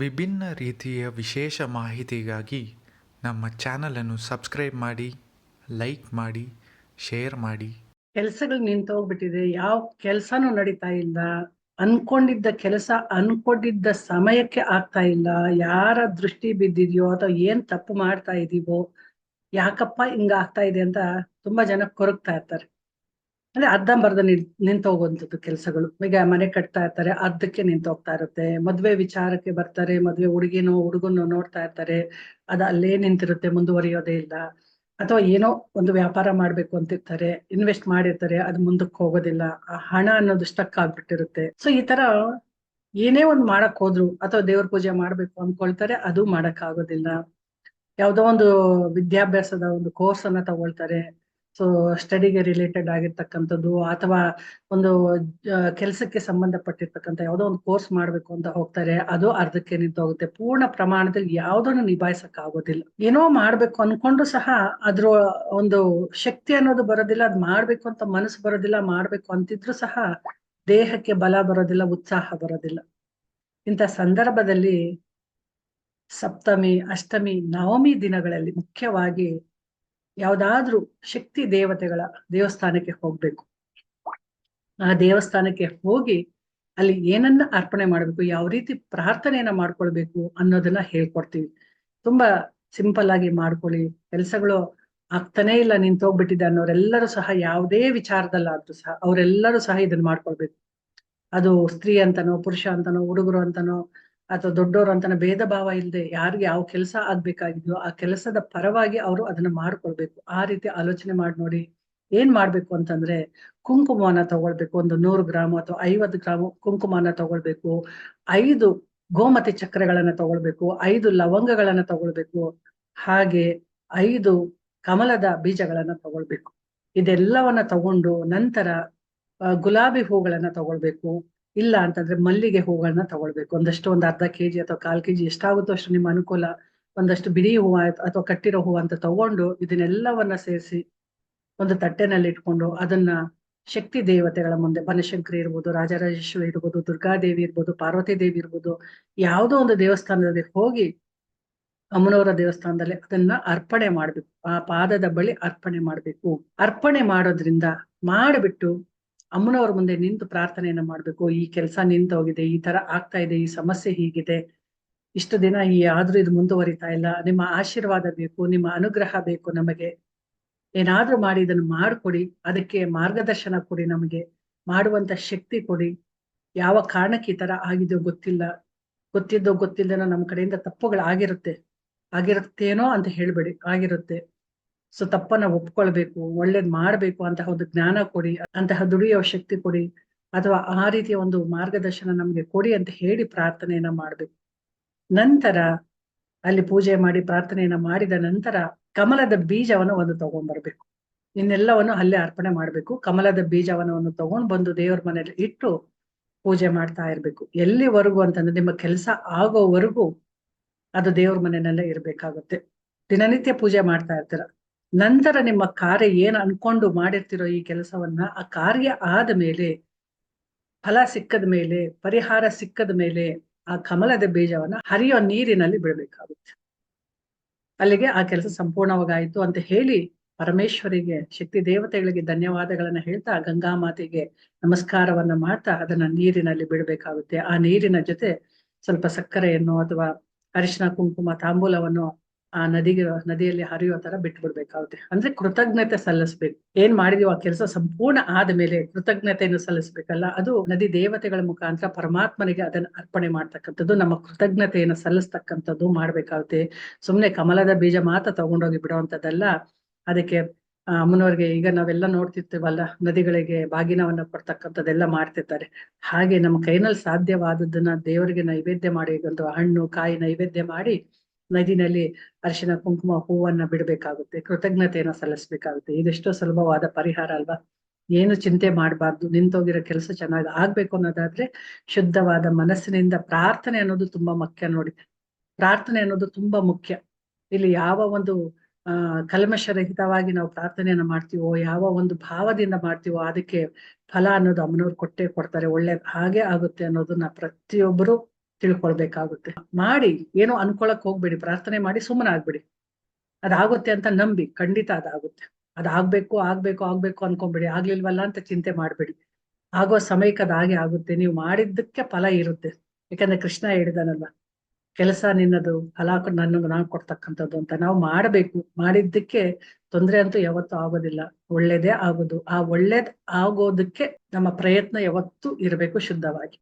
ವಿಭಿನ್ನ ರೀತಿಯ ವಿಶೇಷ ಮಾಹಿತಿಗಾಗಿ ನಮ್ಮ ಚಾನಲನ್ನು ಸಬ್ಸ್ಕ್ರೈಬ್ ಮಾಡಿ, ಲೈಕ್ ಮಾಡಿ, ಶೇರ್ ಮಾಡಿ. ಕೆಲಸಗಳು ನಿಂತೋಗ್ಬಿಟ್ಟಿದೆ. ಯಾವ ಕೆಲಸನೂ ನಡೀತಾ ಇಲ್ಲ. ಅನ್ಕೊಂಡಿದ್ದ ಕೆಲಸ ಅನ್ಕೊಂಡಿದ್ದ ಸಮಯಕ್ಕೆ ಆಗ್ತಾ ಇಲ್ಲ. ಯಾರ ದೃಷ್ಟಿ ಬಿದ್ದಿದ್ಯೋ ಅಥವಾ ಏನ್ ತಪ್ಪು ಮಾಡ್ತಾ ಇದೀವೋ, ಯಾಕಪ್ಪ ಹಿಂಗಾಗ್ತಾ ಇದೆ ಅಂತ ತುಂಬಾ ಜನ ಕೊರಗ್ತಾ ಇರ್ತಾರೆ. ಅಂದ್ರೆ ಅರ್ಧಂಬರ್ಧ ನಿಂತ ನಿಂತೋಗುವಂಥದ್ದು ಕೆಲಸಗಳು. ಈಗ ಮನೆ ಕಟ್ತಾ ಇರ್ತಾರೆ, ಅರ್ಧಕ್ಕೆ ನಿಂತೋಗ್ತಾ ಇರುತ್ತೆ. ಮದ್ವೆ ವಿಚಾರಕ್ಕೆ ಬರ್ತಾರೆ, ಮದ್ವೆ ಹುಡುಗಿನೋ, ಹುಡುಗನೋ ನೋಡ್ತಾ ಇರ್ತಾರೆ. ಅದು ಅಲ್ಲೇ ನಿಂತಿರುತ್ತೆ, ಮುಂದುವರಿಯೋದೇ ಇಲ್ಲ. ಅಥವಾ ಏನೋ ಒಂದು ವ್ಯಾಪಾರ ಮಾಡ್ಬೇಕು ಅಂತಿರ್ತಾರೆ, ಇನ್ವೆಸ್ಟ್ ಮಾಡಿರ್ತಾರೆ, ಅದು ಮುಂದಕ್ಕೆ ಹೋಗೋದಿಲ್ಲ. ಆ ಹಣ ಅನ್ನೋದು ಸ್ಟಕ್ ಆಗ್ಬಿಟ್ಟಿರುತ್ತೆ. ಸೊ ಈ ತರ ಏನೇ ಒಂದು ಮಾಡಕ್ ಹೋದ್ರು, ಅಥವಾ ದೇವ್ರ ಪೂಜೆ ಮಾಡ್ಬೇಕು ಅನ್ಕೊಳ್ತಾರೆ ಅದು ಮಾಡಕ್ ಆಗೋದಿಲ್ಲ ಯಾವ್ದೋ ಒಂದು ವಿದ್ಯಾಭ್ಯಾಸದ ಒಂದು ಕೋರ್ಸ್ ಅನ್ನ ತಗೊಳ್ತಾರೆ. ಸೊ ಸ್ಟಡಿಗೆ ರಿಲೇಟೆಡ್ ಆಗಿರ್ತಕ್ಕಂಥದ್ದು ಅಥವಾ ಒಂದು ಕೆಲಸಕ್ಕೆ ಸಂಬಂಧಪಟ್ಟಿರ್ತಕ್ಕಂಥ ಯಾವುದೋ ಒಂದು ಕೋರ್ಸ್ ಮಾಡ್ಬೇಕು ಅಂತ ಹೋಗ್ತಾರೆ, ಅದು ಅರ್ಧಕ್ಕೆ ನಿಂತೋಗುತ್ತೆ. ಪೂರ್ಣ ಪ್ರಮಾಣದಲ್ಲಿ ಯಾವುದನ್ನು ನಿಭಾಯಿಸಕ್ ಆಗೋದಿಲ್ಲ ಏನೋ ಮಾಡ್ಬೇಕು ಅನ್ಕೊಂಡು ಸಹ ಅದ್ರ ಒಂದು ಶಕ್ತಿ ಅನ್ನೋದು ಬರೋದಿಲ್ಲ, ಅದ್ ಮಾಡ್ಬೇಕು ಅಂತ ಮನಸ್ಸು ಬರೋದಿಲ್ಲ, ಮಾಡ್ಬೇಕು ಅಂತಿದ್ರು ಸಹ ದೇಹಕ್ಕೆ ಬಲ ಬರೋದಿಲ್ಲ, ಉತ್ಸಾಹ ಬರೋದಿಲ್ಲ. ಇಂಥ ಸಂದರ್ಭದಲ್ಲಿ ಸಪ್ತಮಿ, ಅಷ್ಟಮಿ, ನವಮಿ ದಿನಗಳಲ್ಲಿ ಮುಖ್ಯವಾಗಿ ಯಾವ್ದಾದ್ರೂ ಶಕ್ತಿ ದೇವತೆಗಳ ದೇವಸ್ಥಾನಕ್ಕೆ ಹೋಗ್ಬೇಕು. ಆ ದೇವಸ್ಥಾನಕ್ಕೆ ಹೋಗಿ ಅಲ್ಲಿ ಏನನ್ನ ಅರ್ಪಣೆ ಮಾಡ್ಬೇಕು, ಯಾವ ರೀತಿ ಪ್ರಾರ್ಥನೆಯನ್ನ ಮಾಡ್ಕೊಳ್ಬೇಕು ಅನ್ನೋದನ್ನ ಹೇಳ್ಕೊಡ್ತೀವಿ. ತುಂಬಾ ಸಿಂಪಲ್ ಆಗಿ ಮಾಡ್ಕೊಳ್ಳಿ. ಕೆಲ್ಸಗಳು ಆಗ್ತಾನೇ ಇಲ್ಲ ನಿಂತೋಗ್ಬಿಟ್ಟಿದೆ ಅನ್ನೋರೆಲ್ಲರೂ ಸಹ ಯಾವುದೇ ವಿಚಾರದಲ್ಲಾದ್ರೂ ಸಹ ಅವರೆಲ್ಲರೂ ಸಹ ಇದನ್ನ ಮಾಡ್ಕೊಳ್ಬೇಕು. ಅದು ಸ್ತ್ರೀ ಅಂತನೋ, ಪುರುಷ ಅಂತನೋ, ಹುಡುಗರು ಅಂತನೋ ಅಥವಾ ದೊಡ್ಡವರು ಅಂತ ಭೇದ ಭಾವ ಇಲ್ಲದೆ ಯಾರಿಗೆ ಯಾವ ಕೆಲಸ ಆಗ್ಬೇಕಾಗಿದ್ಯೋ ಆ ಕೆಲಸದ ಪರವಾಗಿ ಅವರು ಅದನ್ನ ಮಾಡ್ಕೊಳ್ಬೇಕು. ಆ ರೀತಿ ಆಲೋಚನೆ ಮಾಡಿ ನೋಡಿ ಏನ್ ಮಾಡ್ಬೇಕು ಅಂತಂದ್ರೆ ಕುಂಕುಮವನ್ನ ತಗೊಳ್ಬೇಕು. ಒಂದು ನೂರು ಗ್ರಾಮ್ ಅಥವಾ ಐವತ್ತು ಗ್ರಾಮ್ ಕುಂಕುಮನ ತಗೊಳ್ಬೇಕು. ಐದು ಗೋಮತಿ ಚಕ್ರಗಳನ್ನ ತಗೊಳ್ಬೇಕು. ಐದು ಲವಂಗಗಳನ್ನ ತಗೊಳ್ಬೇಕು. ಹಾಗೆ ಐದು ಕಮಲದ ಬೀಜಗಳನ್ನ ತಗೊಳ್ಬೇಕು. ಇದೆಲ್ಲವನ್ನ ತಗೊಂಡು ನಂತರ ಗುಲಾಬಿ ಹೂಗಳನ್ನ ತಗೊಳ್ಬೇಕು. ಇಲ್ಲ ಅಂತಂದ್ರೆ ಮಲ್ಲಿಗೆ ಹೂಗಳನ್ನ ತಗೊಳ್ಬೇಕು. ಒಂದಷ್ಟು ಒಂದ್ ಅರ್ಧ ಕೆಜಿ ಅಥವಾ ಕಾಲ್ ಕೆಜಿ ಎಷ್ಟಾಗುತ್ತೋ ಅಷ್ಟು ನಿಮ್ಮ ಅನುಕೂಲ ಒಂದಷ್ಟು ಬಿಡಿ ಹೂವು ಅಥವಾ ಕಟ್ಟಿರೋ ಹೂವು ಅಂತ ತಗೊಂಡು ಇದನ್ನೆಲ್ಲವನ್ನ ಸೇರಿಸಿ ಒಂದು ತಟ್ಟೆನಲ್ಲಿ ಇಟ್ಕೊಂಡು ಅದನ್ನ ಶಕ್ತಿ ದೇವತೆಗಳ ಮುಂದೆ ಬನಶಂಕರಿ ಇರ್ಬೋದು, ರಾಜರಾಜೇಶ್ವರಿ ಇರ್ಬೋದು ದುರ್ಗಾದೇವಿ ಇರ್ಬೋದು, ಪಾರ್ವತಿ ದೇವಿ ಇರ್ಬೋದು, ಯಾವುದೋ ಒಂದು ದೇವಸ್ಥಾನದಲ್ಲಿ ಹೋಗಿ ಅಮ್ಮನವರ ದೇವಸ್ಥಾನದಲ್ಲಿ ಅದನ್ನ ಅರ್ಪಣೆ ಮಾಡ್ಬೇಕು. ಆ ಪಾದದ ಬಳಿ ಅರ್ಪಣೆ ಮಾಡ್ಬೇಕು. ಅರ್ಪಣೆ ಮಾಡೋದ್ರಿಂದ ಮಾಡಿಬಿಟ್ಟು ಅಮ್ಮನವ್ರ ಮುಂದೆ ನಿಂತು ಪ್ರಾರ್ಥನೆಯನ್ನ ಮಾಡ್ಬೇಕು. ಈ ಕೆಲಸ ನಿಂತು ಹೋಗಿದೆ, ಈ ತರ ಆಗ್ತಾ ಇದೆ, ಈ ಸಮಸ್ಯೆ ಹೀಗಿದೆ. ಇಷ್ಟು ದಿನ ಈ ಆದ್ರೂ ಇದು ಮುಂದುವರಿತಾ ಇಲ್ಲ. ನಿಮ್ಮ ಆಶೀರ್ವಾದ ಬೇಕು, ನಿಮ್ಮ ಅನುಗ್ರಹ ಬೇಕು ನಮಗೆ. ಏನಾದ್ರೂ ಮಾಡಿ ಇದನ್ನು ಮಾಡ್ಕೊಡಿ. ಅದಕ್ಕೆ ಮಾರ್ಗದರ್ಶನ ಕೊಡಿ ನಮಗೆ. ಮಾಡುವಂತ ಶಕ್ತಿ ಕೊಡಿ. ಯಾವ ಕಾರಣಕ್ಕೆ ಈ ತರ ಆಗಿದೆಯೋ ಗೊತ್ತಿಲ್ಲ. ಗೊತ್ತಿದ್ದೋ ಗೊತ್ತಿಲ್ಲದನೋ ನಮ್ಮ ಕಡೆಯಿಂದ ತಪ್ಪುಗಳಾಗಿರುತ್ತೆ. ಆಗಿರುತ್ತೇನೋ ಅಂತ ಹೇಳ್ಬೇಡಿ. ಆಗಿರುತ್ತೆ. ಸೊ ತಪ್ಪನ್ನ ಒಪ್ಕೊಳ್ಬೇಕು, ಒಳ್ಳೇದ್ ಮಾಡ್ಬೇಕು ಅಂತಹ ಒಂದು ಜ್ಞಾನ ಕೊಡಿ, ಅಂತಹ ದುಡಿಯೋ ಶಕ್ತಿ ಕೊಡಿ, ಅಥವಾ ಆ ರೀತಿಯ ಒಂದು ಮಾರ್ಗದರ್ಶನ ನಮ್ಗೆ ಕೊಡಿ ಅಂತ ಹೇಳಿ ಪ್ರಾರ್ಥನೆಯನ್ನ ಮಾಡ್ಬೇಕು. ನಂತರ ಅಲ್ಲಿ ಪೂಜೆ ಮಾಡಿ ಪ್ರಾರ್ಥನೆಯನ್ನ ಮಾಡಿದ ನಂತರ ಕಮಲದ ಬೀಜವನ್ನು ಒಂದು ತಗೊಂಡ್ಬರ್ಬೇಕು. ಇನ್ನೆಲ್ಲವನ್ನು ಅಲ್ಲೇ ಅರ್ಪಣೆ ಮಾಡ್ಬೇಕು. ಕಮಲದ ಬೀಜವನ್ನು ಒಂದು ತಗೊಂಡ್ ಬಂದು ದೇವ್ರ ಮನೇಲಿ ಇಟ್ಟು ಪೂಜೆ ಮಾಡ್ತಾ ಇರ್ಬೇಕು. ಎಲ್ಲಿವರೆಗೂ ಅಂತಂದ್ರೆ ನಿಮ್ಮ ಕೆಲಸ ಆಗೋವರೆಗೂ ಅದು ದೇವ್ರ ಮನೆಯಲ್ಲೇ ಇರ್ಬೇಕಾಗುತ್ತೆ. ದಿನನಿತ್ಯ ಪೂಜೆ ಮಾಡ್ತಾ ಇರ್ತೀರ. ನಂತರ ನಿಮ್ಮ ಕಾರ್ಯ ಏನ್ ಅನ್ಕೊಂಡು ಮಾಡಿರ್ತಿರೋ ಈ ಕೆಲಸವನ್ನ, ಆ ಕಾರ್ಯ ಆದ ಮೇಲೆ, ಫಲ ಸಿಕ್ಕದ ಮೇಲೆ, ಪರಿಹಾರ ಸಿಕ್ಕದ ಮೇಲೆ ಆ ಕಮಲದ ಬೀಜವನ್ನ ಹರಿಯೋ ನೀರಿನಲ್ಲಿ ಬಿಡಬೇಕಾಗುತ್ತೆ. ಅಲ್ಲಿಗೆ ಆ ಕೆಲಸ ಸಂಪೂರ್ಣವಾಗಾಯಿತು ಅಂತ ಹೇಳಿ ಪರಮೇಶ್ವರಿಗೆ, ಶಕ್ತಿ ದೇವತೆಗಳಿಗೆ ಧನ್ಯವಾದಗಳನ್ನ ಹೇಳ್ತಾ ಗಂಗಾ ಮಾತೆಗೆ ನಮಸ್ಕಾರವನ್ನ ಮಾಡ್ತಾ ಅದನ್ನ ನೀರಿನಲ್ಲಿ ಬಿಡಬೇಕಾಗುತ್ತೆ. ಆ ನೀರಿನ ಜೊತೆ ಸ್ವಲ್ಪ ಸಕ್ಕರೆಯನ್ನು ಅಥವಾ ಅರಿಶಿನ, ಕುಂಕುಮ, ತಾಂಬೂಲವನ್ನು ಆ ನದಿಗೆ, ನದಿಯಲ್ಲಿ ಹರಿಯೋ ತರ ಬಿಟ್ಟು ಬಿಡ್ಬೇಕಾಗುತ್ತೆ ಅಂದ್ರೆ ಕೃತಜ್ಞತೆ ಸಲ್ಲಿಸ್ಬೇಕು. ಏನ್ ಮಾಡಿದೀವೋ ಆ ಕೆಲಸ ಸಂಪೂರ್ಣ ಆದ ಮೇಲೆ ಕೃತಜ್ಞತೆಯನ್ನು ಸಲ್ಲಿಸ್ಬೇಕಲ್ಲ, ಅದು ನದಿ ದೇವತೆಗಳ ಮುಖಾಂತರ ಪರಮಾತ್ಮನಿಗೆ ಅದನ್ನ ಅರ್ಪಣೆ ಮಾಡ್ತಕ್ಕಂಥದ್ದು, ನಮ್ಮ ಕೃತಜ್ಞತೆಯನ್ನು ಸಲ್ಲಿಸ್ತಕ್ಕಂಥದ್ದು ಮಾಡ್ಬೇಕಾಗುತ್ತೆ. ಸುಮ್ನೆ ಕಮಲದ ಬೀಜ ಮಾತ್ರ ತಗೊಂಡೋಗಿ ಬಿಡುವಂತದ್ದಲ್ಲ ಅದಕ್ಕೆ ಅಮ್ಮನವರಿಗೆ ಈಗ ನಾವೆಲ್ಲ ನೋಡ್ತಿರ್ತೇವಲ್ಲ, ನದಿಗಳಿಗೆ ಬಾಗಿನವನ್ನ ಕೊಡ್ತಕ್ಕಂಥದ್ದೆಲ್ಲ ಮಾಡ್ತಿರ್ತಾರೆ. ಹಾಗೆ ನಮ್ಮ ಕೈನಲ್ಲಿ ಸಾಧ್ಯವಾದದ್ದನ್ನ ದೇವರಿಗೆ ನೈವೇದ್ಯ ಮಾಡಿ, ಒಂದು ಹಣ್ಣು, ಕಾಯಿ ನೈವೇದ್ಯ ಮಾಡಿ ನದಿನಲ್ಲಿ ಅರಿಶಿನ ಕುಂಕುಮ ಹೂವನ್ನ ಬಿಡಬೇಕಾಗುತ್ತೆ, ಕೃತಜ್ಞತೆಯನ್ನ ಸಲ್ಲಿಸ್ಬೇಕಾಗುತ್ತೆ. ಇದೆಷ್ಟೋ ಸುಲಭವಾದ ಪರಿಹಾರ ಅಲ್ವಾ? ಏನು ಚಿಂತೆ ಮಾಡಬಾರ್ದು, ನಿಂತೋಗಿರೋ ಕೆಲಸ ಚೆನ್ನಾಗಿ ಆಗ್ಬೇಕು ಅನ್ನೋದಾದ್ರೆ ಶುದ್ಧವಾದ ಮನಸ್ಸಿನಿಂದ ಪ್ರಾರ್ಥನೆ ಅನ್ನೋದು ತುಂಬಾ ಮುಖ್ಯ ನೋಡಿ. ಪ್ರಾರ್ಥನೆ ಅನ್ನೋದು ತುಂಬಾ ಮುಖ್ಯ. ಇಲ್ಲಿ ಯಾವ ಒಂದು, ಆ, ಕಲ್ಮಶರಹಿತವಾಗಿ ನಾವು ಪ್ರಾರ್ಥನೆಯನ್ನ ಮಾಡ್ತೀವೋ, ಯಾವ ಒಂದು ಭಾವದಿಂದ ಮಾಡ್ತೀವೋ ಅದಕ್ಕೆ ಫಲ ಅನ್ನೋದು ಅಮ್ಮನವ್ರು ಕೊಟ್ಟೆ ಕೊಡ್ತಾರೆ, ಒಳ್ಳೆ ಹಾಗೆ ಆಗುತ್ತೆ ಅನ್ನೋದನ್ನ ಪ್ರತಿಯೊಬ್ಬರು ತಿಳ್ಕೊಳ್ಬೇಕಾಗುತ್ತೆ. ಮಾಡಿ, ಏನೋ ಅನ್ಕೊಳಕ್ ಹೋಗ್ಬೇಡಿ, ಪ್ರಾರ್ಥನೆ ಮಾಡಿ ಸುಮ್ಮನೆ ಆಗ್ಬಿಡಿ ಅದಾಗುತ್ತೆ ಅಂತ ನಂಬಿ, ಖಂಡಿತ ಅದಾಗುತ್ತೆ. ಅದಾಗ್ಬೇಕು, ಆಗ್ಬೇಕು ಆಗ್ಬೇಕು ಅನ್ಕೊಂಬಿಡಿ, ಆಗ್ಲಿಲ್ವಲ್ಲ ಅಂತ ಚಿಂತೆ ಮಾಡ್ಬೇಡಿ. ಆಗೋ ಸಮಯಕ್ಕೆ ಅದಾಗೆ ಆಗುತ್ತೆ. ನೀವು ಮಾಡಿದ್ದಕ್ಕೆ ಫಲ ಇರುತ್ತೆ. ಯಾಕಂದ್ರೆ ಕೃಷ್ಣ ಹೇಳಿದಾನಲ್ಲ ಕೆಲಸ ನಿನ್ನದು, ಫಲ ನನ್ನ ನಾನು ಕೊಡ್ತಕ್ಕಂಥದ್ದು ಅಂತ. ನಾವು ಮಾಡಬೇಕು. ಮಾಡಿದ್ದಕ್ಕೆ ತೊಂದ್ರೆ ಅಂತೂ ಯಾವತ್ತೂ ಆಗೋದಿಲ್ಲ. ಒಳ್ಳೇದೇ ಆಗೋದು. ಆ ಒಳ್ಳೇದ್ ಆಗೋದಕ್ಕೆ ನಮ್ಮ ಪ್ರಯತ್ನ ಯಾವತ್ತೂ ಇರಬೇಕು ಶುದ್ಧವಾಗಿ.